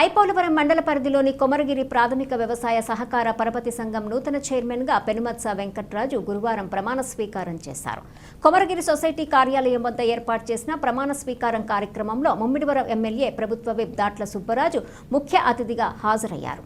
ఐపోలవరం మండల పరిధిలోని కొమరగిరి ప్రాథమిక వ్యవసాయ సహకార పరపతి సంఘం నూతన చైర్మన్గా పెనుమత్స వెంకట్రాజు గురువారం ప్రమాణ స్వీకారం చేశారు. కొమరగిరి సొసైటీ కార్యాలయం వద్ద ఏర్పాటు చేసిన ప్రమాణ స్వీకారం కార్యక్రమంలో ముమ్మిడివరం ఎమ్మెల్యే ప్రభుత్వ విప్ దాట్ల సుబ్బరాజు ముఖ్య అతిథిగా హాజరయ్యారు.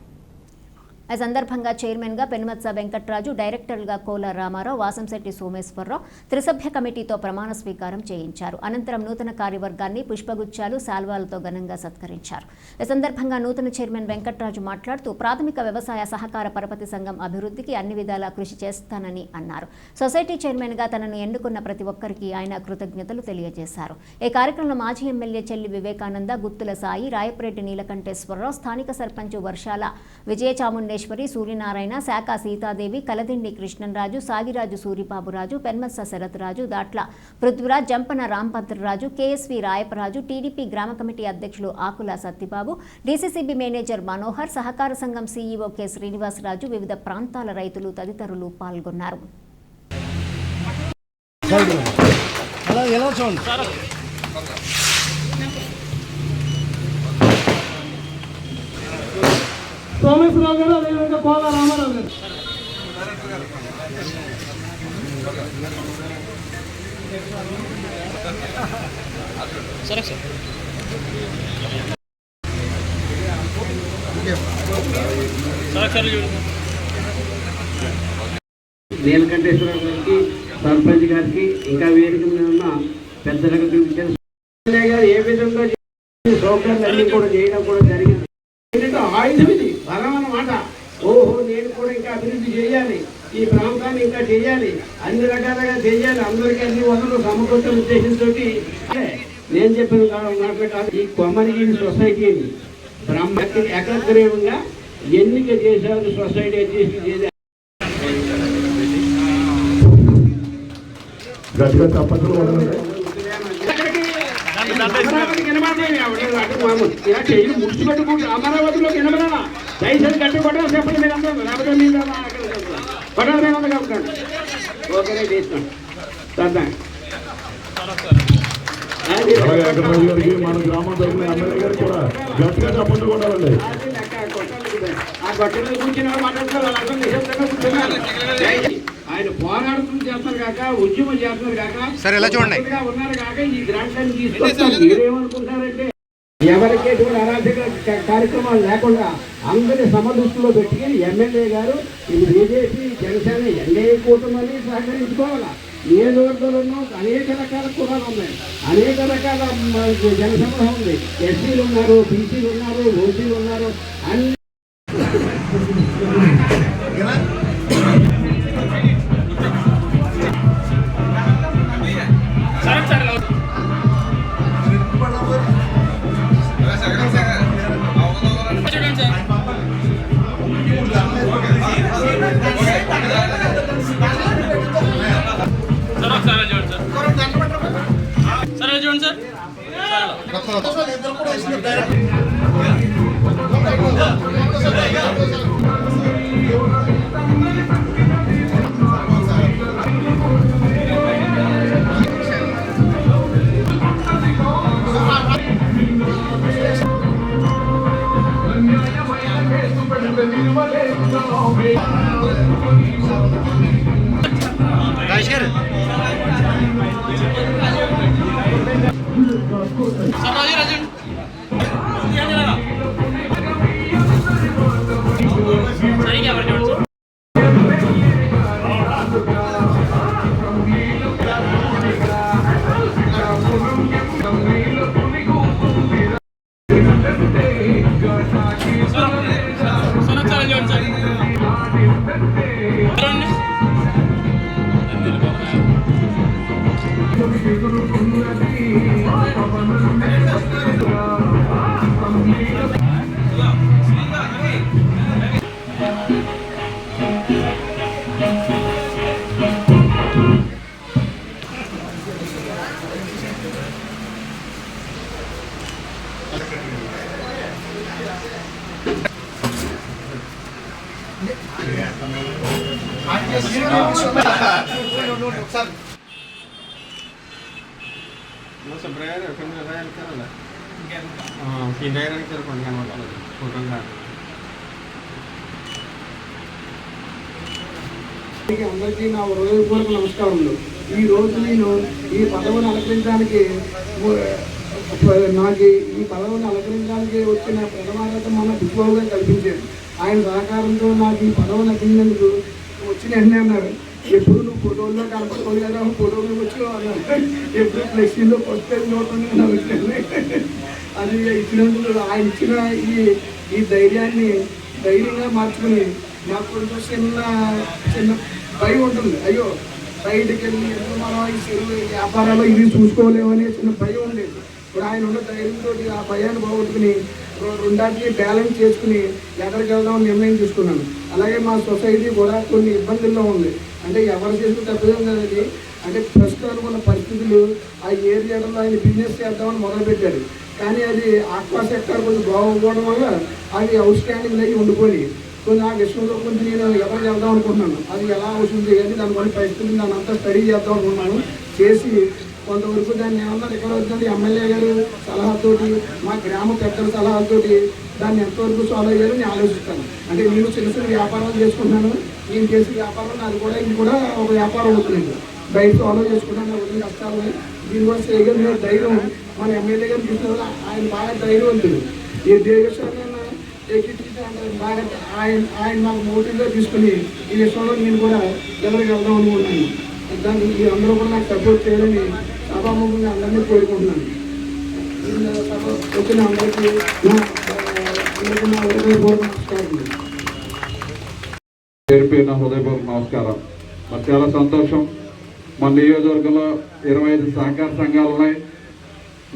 ఈ సందర్భంగా చైర్మన్గా పెనుమత్స వెంకట్రాజు డైరెక్టర్లుగా కోల రామారావు వాసంశెట్టి సోమేశ్వరరావు త్రిసభ్య కమిటీతో ప్రమాణ స్వీకారం చేయించారు. అనంతరం నూతన కార్యవర్గాన్ని పుష్పగుచ్చాలు శాల్వాలతో ఘనంగా సత్కరించారు. ఈ సందర్భంగా నూతన చైర్మన్ వెంకట్రాజు మాట్లాడుతూ ప్రాథమిక వ్యవసాయ సహకార పరపతి సంఘం అభివృద్ధికి అన్ని విధాలా కృషి చేస్తానని అన్నారు. సొసైటీ చైర్మన్గా తనను ఎన్నుకున్న ప్రతి ఒక్కరికి ఆయన కృతజ్ఞతలు తెలియజేశారు. ఈ కార్యక్రమంలో మాజీ ఎమ్మెల్యే చెల్లి వివేకానంద గుత్తుల సాయి రాయపరెడ్డి నీలకంఠేశ్వరరావు స్థానిక సర్పంచ్ వర్షాల విజయచాముండే చాముండేశ్వరి సూర్యనారాయణ శాఖ సీతాదేవి కలదిండి కృష్ణంరాజు సాగిరాజు సూరిబాబురాజు పెన్మత్స శరత్రాజు దాట్ల పృథ్వీరాజ్ జంపన రాంభద్రరాజు కేఎస్వి రాయపరాజు టీడీపీ గ్రామ కమిటీ అధ్యక్షులు ఆకుల సత్తిబాబు డీసీసీబీ మేనేజర్ మనోహర్ సహకార సంఘం సీఈఓ కె. శ్రీనివాసరాజు వివిధ ప్రాంతాల రైతులు తదితరులు పాల్గొన్నారు అలా ఎలా చూడండి సోమేశ్వరరావు గారు అదేవిధంగా కోల రామారావు గారు. నీలకంఠేశ్వర గారికి సర్పంచ్ గారికి ఇంకా వేదిక మీద ఉన్న పెద్దలకు చూపించారు ఏ విధంగా చేసిన సౌకర్యాలన్నీ కూడా చేయడం కూడా జరిగింది. ఏంటంటే ఆయుధం ఇది బలం అన్నమాట ఓహో నేను కూడా ఇంకా అభివృద్ధి చేయాలి. ఈ ప్రాంతాన్ని ఇంకా చేయాలి. అన్ని రకాలుగా చేయాలి. అందరికీ అన్ని వనరులు సమకూర్చిన ఉద్దేశంతో నేను చెప్పిన మాటలు కాదు. ఈ కొమ్మరిగిరి సొసైటీని బ్రహ్మ ఏకగ్రీవంగా ఎన్నిక చేశారు సొసైటీ అధ్యక్షులు చేశారు. గట్టిగా అమరావతిలో వినమరా దయచేసి గట్టి కొట్టడం చెప్పండి మీరు అందరూ లేకపోతే మీరు ఓకేనే తీసుకోండి సరదా. మన గ్రామం తరఫున ఎమ్మెల్యే గారికి కూడా గట్టిగా తప్పట్లు కొట్టాలండి. ఆ గొట్టలో కూర్చున్న వాళ్ళు మాట్లాడుతున్నారు. వాళ్ళందరూ నిశ్శబ్దంగా కూర్చున్నారు. ఆయన పోరాడుతూ చేస్తారు కాక ఉద్యమం చేస్తున్నారు కాక సరే, ఇలా చూడండి. ఉన్నారు కాక ఈ తీసుకొస్తారు. మీరేమనుకుంటారంటే ఎవరికి ఎటువంటి అరాచక కార్యక్రమాలు లేకుండా అందరి సమదృష్టిలో పెట్టి ఎమ్మెల్యే గారు ఇది బీజేపీ జనసేన ఎన్డీఏ కూటమని సహకరించుకోవాలా? నియోజకవర్గంలో అనేక రకాల కులాలు ఉన్నాయి. అనేక రకాల జనసమూహం ఉంది. ఎస్సీలు ఉన్నారు బీసీలు ఉన్నారు ఓసీలు ఉన్నారు. అన్ని Superman, Superman, Ayo, sini. Ayo, sini. తెలుపండి కాదు అందరికీ నా హృదయపూర్వక నమస్కారములు. ఈ రోజు నేను ఈ పదవిని అలంకరించడానికి నాకు ఈ పదవిని అలంకరించడానికి వచ్చిన ప్రథమాగత మన బిశ్వాబు గారు కల్పించారు. ఆయన సహకారంతో నాకు ఈ పదవిని అగ్గినందుకు వచ్చిన అన్నారు ఎప్పుడు నువ్వు ఫోటోల్లో కనపడుకోవాలి కదా ఫోటోలోకి వచ్చి ఎప్పుడు ఫ్లెక్సీలో ఫస్ట్ నోటండి నాకు అది ఇచ్చినందుకు ఆయన ఇచ్చిన ఈ ఈ ధైర్యాన్ని ధైర్యంగా మార్చుకుని నాకు కొంచెం చిన్న చిన్న భయం ఉంటుంది అయ్యో బయటకు వెళ్ళి ఎందుకు మనం ఈ చెరువు వ్యాపారాలు ఇవి చూసుకోలేమని చిన్న భయం ఉండేది ఇప్పుడు ఆయన ఉన్న ధైర్యంతో ఆ భయాన్ని పోగొట్టుకుని రె- రెండాటిని బ్యాలెన్స్ చేసుకుని ఎక్కడికి వెళ్దాం నిర్ణయం తీసుకున్నాను అలాగే మా సొసైటీ కూడా కొన్ని ఇబ్బందుల్లో ఉంది అంటే ఎవరు చేసిన తప్పదేం కదండి. అంటే ప్రస్తుతం ఉన్న పరిస్థితులు ఆ ఏరియాలో ఆయన బిజినెస్ చేద్దామని మొదలుపెట్టారు కానీ అది ఆక్వా సెక్టర్ కొంచెం బాగోకపోవడం వల్ల అది అవుట్ స్టాండింగ్ అయ్యి ఉండిపోయి కొంచెం ఆ విషయంలో కొంచెం నేను ఎవరు చేద్దాం అనుకుంటున్నాను. అది ఎలా అవుతుంది అని దాని కొన్ని పరిస్థితులు దాన్ని అంతా స్టడీ చేద్దాం అనుకున్నాను చేసి కొంతవరకు దాన్ని ఏమన్నా ఇక్కడ అవుతుంది? ఎమ్మెల్యే గారు సలహాతోటి మా గ్రామ పెద్దల సలహాతోటి దాన్ని ఎంతవరకు సాల్వ్ అయ్యాలో నేను ఆలోచిస్తాను. అంటే నేను చిన్న చిన్న వ్యాపారాలు చేసుకుంటున్నాను. నేను చేసే వ్యాపారం నాది కూడా ఇది కూడా ఒక వ్యాపారం అవుతుంది బయట సాల్వ్ చేసుకుంటాను నాకు కష్టాలు దీని కూడా చేయగలిగిన ధైర్యం మన ఎమ్మెల్యే గారు చూసిన ఆయన బాగా ధైర్యవంతుడు. ఈ దేవేశ్వర బాగా ఆయన ఆయన నాకు మోటివ్గా తీసుకుని ఈ విషయంలో నేను కూడా ఎవరికి వెళ్దాం అనుకుంటున్నాను. దానికి అందరూ కూడా నాకు సపోర్ట్ చేయాలని సభాముఖంగా అందరినీ కోరుకుంటున్నాను. వచ్చిన అందరికీ హృదయపూర్వక నమస్కారం. మరి చాలా సంతోషం. మన నియోజకవర్గంలో ఇరవై ఐదు సహకార సంఘాలు ఉన్నాయి.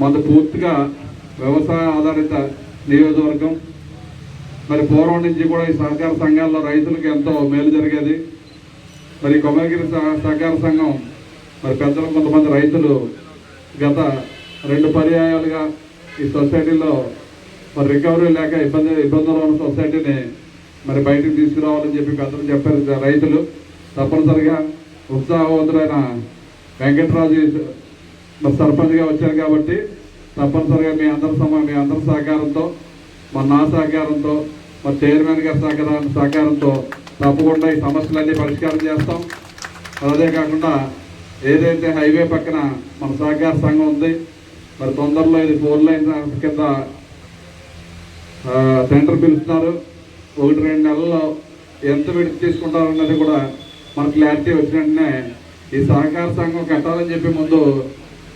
మన పూర్తిగా వ్యవసాయ ఆధారిత నియోజకవర్గం. మరి పూర్వం నుంచి కూడా ఈ సహకార సంఘాల్లో రైతులకు ఎంతో మేలు జరిగేది. మరి కొమరగిరి సహ- సహకార సంఘం మరి పెద్దలు కొంతమంది రైతులు గత రెండు పర్యాయాలుగా ఈ సొసైటీలో మరి రికవరీ లేక ఇబ్బంది ఇబ్బందులు ఉన్న సొసైటీని మరి బయటకు తీసుకురావాలని చెప్పి పెద్దలు చెప్పారు రైతులు. తప్పనిసరిగా ఉత్సాహవంతులైన వెంకటరాజు మరి సర్పంచ్గా వచ్చారు కాబట్టి తప్పనిసరిగా మీ అందరి సమ మీ అందరి సహకారంతో మరి నా సహకారంతో మరి చైర్మన్ గారి సహకారం సహకారంతో తప్పకుండా ఈ సమస్యలన్నీ పరిష్కారం చేస్తాం. అదే కాకుండా ఏదైతే హైవే పక్కన మన సహకార సంఘం ఉంది మరి తొందరలో ఇది ఫోర్ లైన్ కింద టెండర్ పిలుస్తున్నారు. ఒకటి రెండు నెలల్లో ఎంత విడిచి తీసుకుంటారన్నది కూడా మన క్లారిటీ వచ్చిన వెంటనే ఈ సహకార సంఘం కట్టాలని చెప్పి ముందు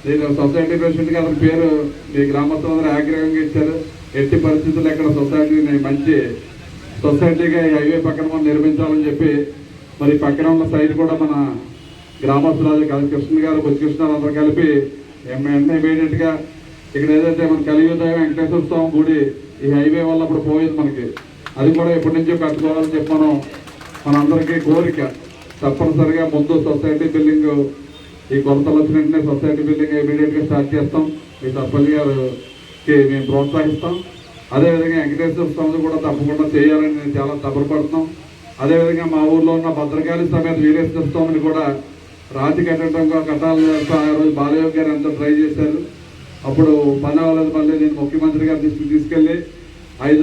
నేను సొసైటీ ప్రెసిడెంట్గా అతని పేరు మీ గ్రామస్తులందరూ ఆగ్రహంగా ఇచ్చారు. ఎట్టి పరిస్థితులు ఎక్కడ సొసైటీని మంచి సొసైటీగా ఈ హైవే పక్కన మనం నిర్మించాలని చెప్పి మరి పక్కన ఉన్న సైడ్ కూడా మన గ్రామస్తురాజు కృష్ణ గారు బుద్ధకృష్ణ అందరూ కలిపి వెంటనే ఇక్కడ ఏదైతే మన కలియుదయం వెంకటేశ్వర స్వామి గుడి ఈ హైవే వల్ల అప్పుడు పోయింది మనకి. అది కూడా ఎప్పటి నుంచో కట్టుకోవాలని చెప్పాను. మనందరికీ కోరిక. తప్పనిసరిగా ముందు సొసైటీ బిల్డింగ్ ఈ కొలతలు వచ్చిన వెంటనే సొసైటీ బిల్డింగ్ ఇమీడియట్గా స్టార్ట్ చేస్తాం. ఈ సర్పంచ్ గారికి మేము ప్రోత్సహిస్తాం. అదేవిధంగా వెంకటేశ్వర స్వామి కూడా తప్పకుండా చేయాలని నేను చాలా తపరపడుతున్నాం అదేవిధంగా మా ఊర్లో ఉన్న భద్రకాళి సమేత వీరేశ్వర స్వామిని కూడా రాతి కట్టడం కట్టాలని చెప్పి ఆ రోజు బాలయోగ్ గారు అంతా ట్రై చేశారు. అప్పుడు పని అవ్వలేదు మళ్ళీ నేను ముఖ్యమంత్రి గారి దృష్టికి తీసుకెళ్ళి ఐదు